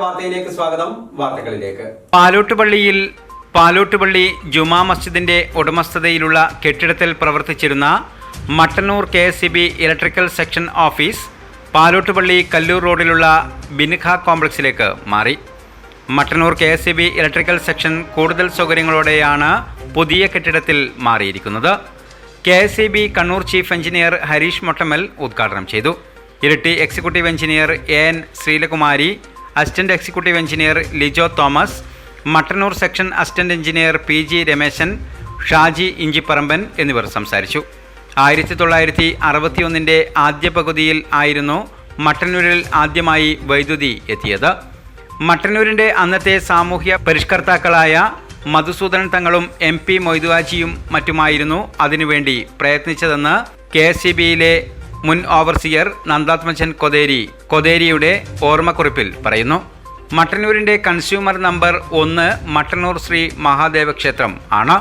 വാർത്തയിലേക്ക് സ്വാഗതം. വാർത്തകളിലേക്ക്. പാലോട്ടുപള്ളിയിൽ പാലോട്ടുപള്ളി ജുമാ മസ്ജിദിന്റെ ഉടമസ്ഥതയിലുള്ള കെട്ടിടത്തിൽ പ്രവർത്തിച്ചിരുന്ന Mattannur K electrical section office Palottupalli Kallur റോഡിലുള്ള ബിൻഖ കോംപ്ലക്സിലേക്ക് മാറി. മട്ടന്നൂർ കെ ഇലക്ട്രിക്കൽ സെക്ഷൻ കൂടുതൽ സൗകര്യങ്ങളോടെയാണ് പുതിയ കെട്ടിടത്തിൽ മാറിയിരിക്കുന്നത്. K Kannur chief engineer Harish Mottamal ഉദ്ഘാടനം ചെയ്തു. Iritty executive engineer A N Sreelakumari assistant executive engineer Lijo Thomas Mattannur section assistant engineer P G Rameshan Shaji Inchipparamban എന്നിവർ സംസാരിച്ചു. ആയിരത്തി തൊള്ളായിരത്തി അറുപത്തിയൊന്നിന്റെ ആദ്യ പകുതിയിൽ ആയിരുന്നു മട്ടന്നൂരിൽ ആദ്യമായി വൈദ്യുതി എത്തിയത്. മട്ടന്നൂരിന്റെ അന്നത്തെ സാമൂഹ്യ പരിഷ്കർത്താക്കളായ മധുസൂദനൻ തങ്ങളും എം പി മൊയ്തുവാജിയും മറ്റുമായിരുന്നു അതിനുവേണ്ടി പ്രയത്നിച്ചതെന്ന് കെ എസ് സി ബിയിലെ മുൻ ഓവർസിയർ നന്ദാത്മജൻ കൊതേരി കൊതേരിയുടെ ഓർമ്മക്കുറിപ്പിൽ പറയുന്നു. മട്ടന്നൂരിന്റെ കൺസ്യൂമർ നമ്പർ ഒന്ന് മട്ടന്നൂർ ശ്രീ മഹാദേവ ക്ഷേത്രം ആണ്.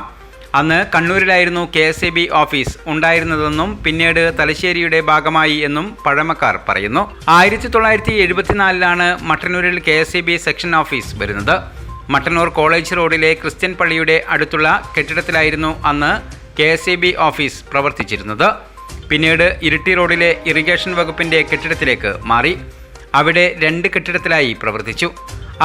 അന്ന് കണ്ണൂരിലായിരുന്നു കെ എസ് ബി ഓഫീസ് ഉണ്ടായിരുന്നതെന്നും പിന്നീട് തലശ്ശേരിയുടെ ഭാഗമായി എന്നും പഴമക്കാർ പറയുന്നു. ആയിരത്തി തൊള്ളായിരത്തി എഴുപത്തിനാലിലാണ് മട്ടന്നൂരിൽ K S B section office വരുന്നത്. മട്ടന്നൂർ കോളേജ് റോഡിലെ ക്രിസ്ത്യൻ പള്ളിയുടെ അടുത്തുള്ള കെട്ടിടത്തിലായിരുന്നു അന്ന് കെ എസ് ബി ഓഫീസ് പ്രവർത്തിച്ചിരുന്നത്. പിന്നീട് ഇരിട്ടി റോഡിലെ ഇറിഗേഷൻ വകുപ്പിന്റെ കെട്ടിടത്തിലേക്ക് മാറി അവിടെ രണ്ട് കെട്ടിടത്തിലായി പ്രവർത്തിച്ചു.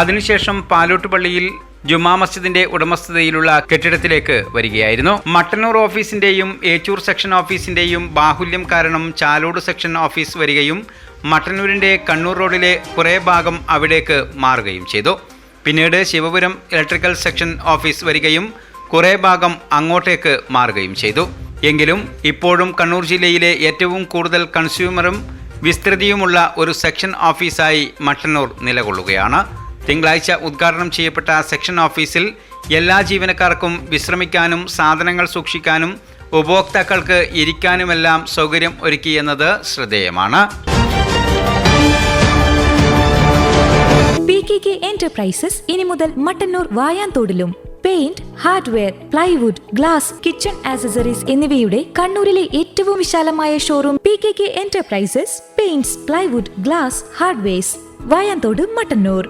അതിനുശേഷം പാലോട്ടുപള്ളിയിൽ ജുമാ മസ്ജിദിന്റെ ഉടമസ്ഥതയിലുള്ള കെട്ടിടത്തിലേക്ക് വരികയായിരുന്നു. മട്ടന്നൂർ ഓഫീസിന്റെയും ഏച്ചൂർ സെക്ഷൻ ഓഫീസിന്റെയും ബാഹുല്യം കാരണം ചാലോട് സെക്ഷൻ ഓഫീസ് വരികയും മട്ടന്നൂരിന്റെ കണ്ണൂർ റോഡിലെ കുറേ ഭാഗം അവിടേക്ക് മാറുകയും ചെയ്തു. പിന്നീട് ശിവപുരം ഇലക്ട്രിക്കൽ സെക്ഷൻ ഓഫീസ് വരികയും കുറേ ഭാഗം അങ്ങോട്ടേക്ക് മാറുകയും ചെയ്തു. എങ്കിലും ഇപ്പോഴും കണ്ണൂർ ജില്ലയിലെ ഏറ്റവും കൂടുതൽ കൺസ്യൂമറും വിസ്തൃതിയുമുള്ള ഒരു സെക്ഷൻ ഓഫീസായി മട്ടന്നൂർ നിലകൊള്ളുകയാണ്. തിങ്കളാഴ്ച ഉദ്ഘാടനം ചെയ്യപ്പെട്ട സെക്ഷൻ ഓഫീസിൽ എല്ലാ ജീവനക്കാർക്കും വിശ്രമിക്കാനും സാധനങ്ങൾ സൂക്ഷിക്കാനും ഉപഭോക്താക്കൾക്ക് ഇരിക്കാനുമെല്ലാം സൗകര്യം ഒരുക്കിയെന്നത് ശ്രദ്ധേയമാണ്. പി കെ കെ എന്റർപ്രൈസസ് ഇനി മുതൽ Mattannur വായാന്തോടിലും paint hardware plywood glass kitchen accessories എന്നിവയുടെ കണ്ണൂരിലെ ഏറ്റവും വിശാലമായ showroom P K K enterprises paints plywood glass hardwares Vayanthode Mattannur.